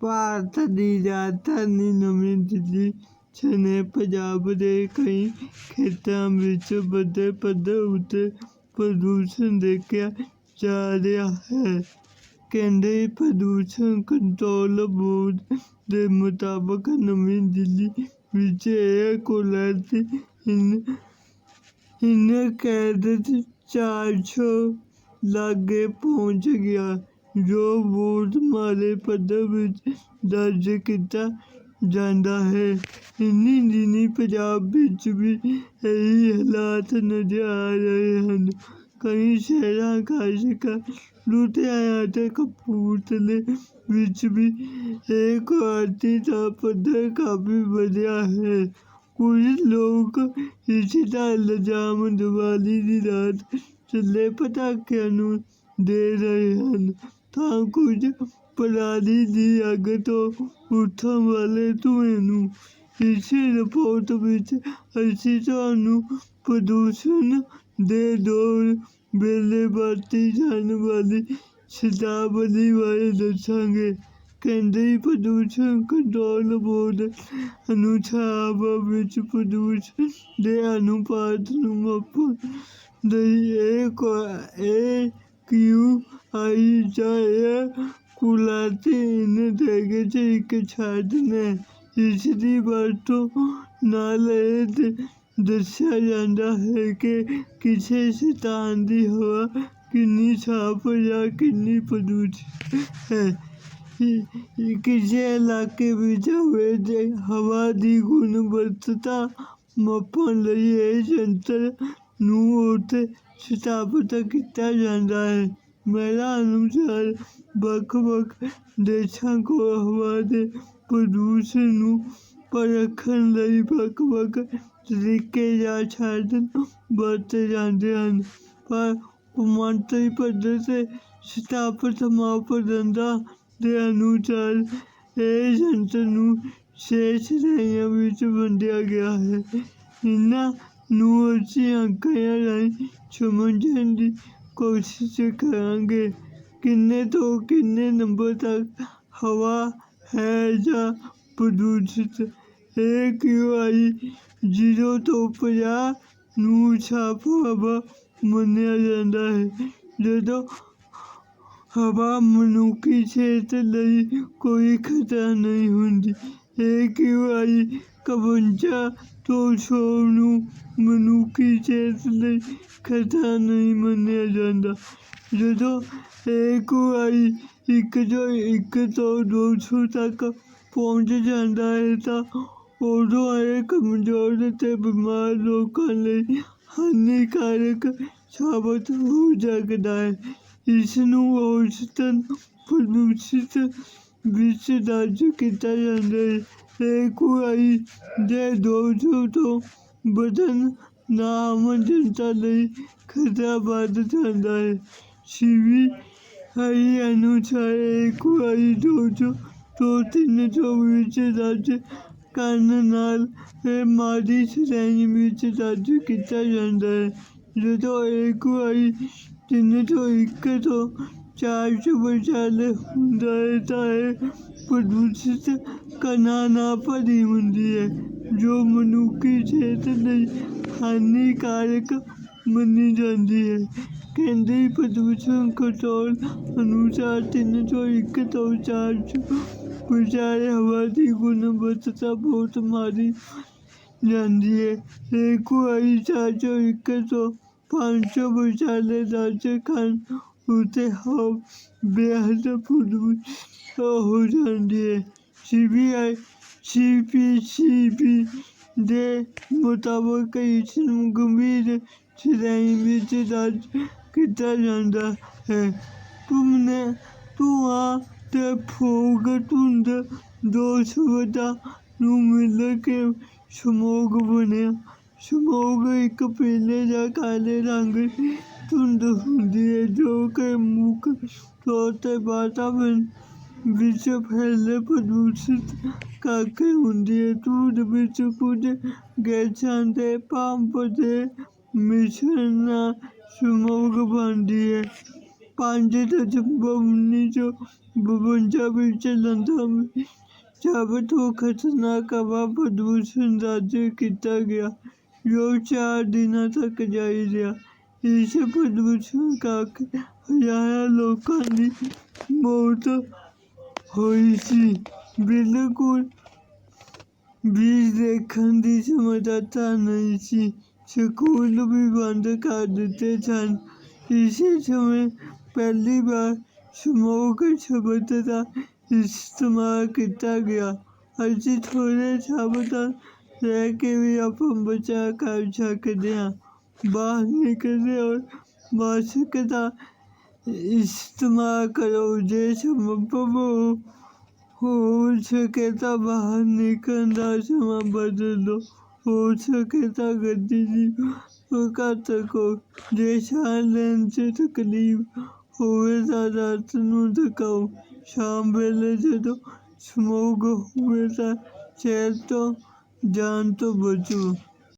راجانی نویں دلی سنے پنجاب کے کئی کھیتوں میں بدے پدر اتر پردوشن دیکھا جا رہا ہے کیدوشن کنٹرول بورڈ کے مطابق نویں دلی وید چار سو لاگے پہنچ گیا جو بوٹ مارے پدھر درج کیا جاتا ہے ان پنجاب بھی یہ ہلاک نظر آ رہے ہیں کئی شہر کا لٹیا کپورتلے بھی ایک کارٹی کا پھر کافی بڑھیا ہے کچھ لوگ اس کا الزام دیوالی رات چلے پٹاخے دے رہے ہیں ਤਾਂ ਕੁਝ ਪਰਾਲੀ ਦੀ ਅੱਗ ਤੋਂ ਉੱਠਣ ਵਾਲੇ ਧੂਏ ਨੂੰ ਇਸ ਰਿਪੋਰਟ ਵਿੱਚ ਅਸੀਂ ਤੁਹਾਨੂੰ ਪ੍ਰਦੂਸ਼ਣ ਦੇ ਦੋ ਬੇਲੇ ਵਰਤੀ ਜਾਣ ਵਾਲੀ ਸ਼ਤਾਬਦੀ ਬਾਰੇ ਦੱਸਾਂਗੇ ਕੇਂਦਰੀ ਪ੍ਰਦੂਸ਼ਣ ਕੰਟਰੋਲ ਬੋਰਡ ਅਨੁਸਾਰ ਵਿੱਚ ਪ੍ਰਦੂਸ਼ਣ ਦੇ ਅਨੁਪਾਤ ਨੂੰ ਮਾਪਣ ਲਈ ਇਹ ਇਹ کلا جگہ سے ایک چاٹ میں اس کی ورتوں دسیا جاتا ہے کہ کسی ستھان کی ہا کن صاف یا کنیش ہے کسی علاقے میں ہا کی گنبا ماپنے ਸਥਾਪਿਤ ਕੀਤਾ ਜਾਂਦਾ ਹੈ मेरा अनुसार ਵੱਖ ਵੱਖ ਦੇਸ਼ਾਂ ਕੋਲ ਹਵਾ ਦੇ ਪ੍ਰਦੂਸ਼ਣ ਨੂੰ ਪਰਖਣ ਲਈ ਵੱਖ ਵੱਖ ਤਰੀਕੇ ਜਾਂ ਸਾਧਨ ਵਰਤੇ ਜਾਂਦੇ ਹਨ ਪਰ ਕੌਮਾਂਤਰੀ ਪੱਧਰ ਤੇ ਸਥਾਪਿਤ ਮਾਪਦੰਡਾਂ ਦੇ ਅਨੁਸਾਰ ਇਹ ਯੰਤਰ ਨੂੰ ਸੇਸ਼ ਸ਼੍ਰੇਣੀਆਂ ਵਿੱਚ ਵੰਡਿਆ ਗਿਆ ਹੈ ਇਹਨਾਂ اسکوں رائےجن کی کوشش کریں گے کنے تو کنے نمبر تک ہوا ہے یا پردوشت ایک آئی جیرو تو پہا صاف ہبا منیا جاتا ہے جب ہوا منوکی صحت لی کوئی خطرہ نہیں ہوں ایک آئی کبنجہ تو سو چیز صحت خطرہ نہیں مانا جاتا جب ایک آئی ایک جو ایک تو دو سو تک پہنچ جاتا ہے تو ادو آئے کمزور بیمار لوگوں کارک ثابت ہو سکتا ہے اس درج کیا ہے کوئی دے دو تو بدن چلتا نہیں خطرہ بدھ جاتا ہے شیوی ہری انوسار ایک آئی دو سو تو تین سو بیچ درج کرنے ماڑی شرنی درج کیا جاتا ہے جس کو ایک آئی تین سو ایک تو چار سوچال ہے جو منقی صحت ہانی کارک منی جاتی ہے تین سو ایک تو چار ہوا کی گنبت بہت ماری جاتی ہے ایک بار چار سو ایک تو پانچ درج کھان ہوتے ہم بے حد ہو جاتے ہیں سی بی آئی سی پی سی بی دے مطابق کئی گمبھیر سرائی میں درج کیا جاتا ہے تم نے تو آگ تند دوست بتا نو مل کے شموگ بنیا شموگ ایک پیلے جا کالے رنگ دند ہوں جو کہ موتے واطور پھیلے پردوشت کر کے ہوں درچ گیسات پمپ کے مشرق بنتی ہے پانچ دسمبر انیس سو بونجا بچہ شب کو خطرناک آدوشن درج کیا گیا جو چار دنوں تک جائزہ اس پردوشن کر کے ہزار لوگوں کی بت ہوئی تھی بالکل بیج دیکھنے کی سمجھتا نہیں سیون بھی بند کر دیتے سن اسی سمے پہلی بار سموک شبت کا استعمال کیا گیا ابھی تھوڑے شبت لے کے بھی آپ بچا کر چکتے ہیں باہر نکلے اور ماسک کا استعمال کرو جیسے سمو ہو سکے تو باہر نکلنا سما بدل دو ہو سکے تو جی کا تکو جیسا لین سے تکلیف ہوئے تو رات نو تکاؤ شام ویلے جدو سموک تو جان تو بچو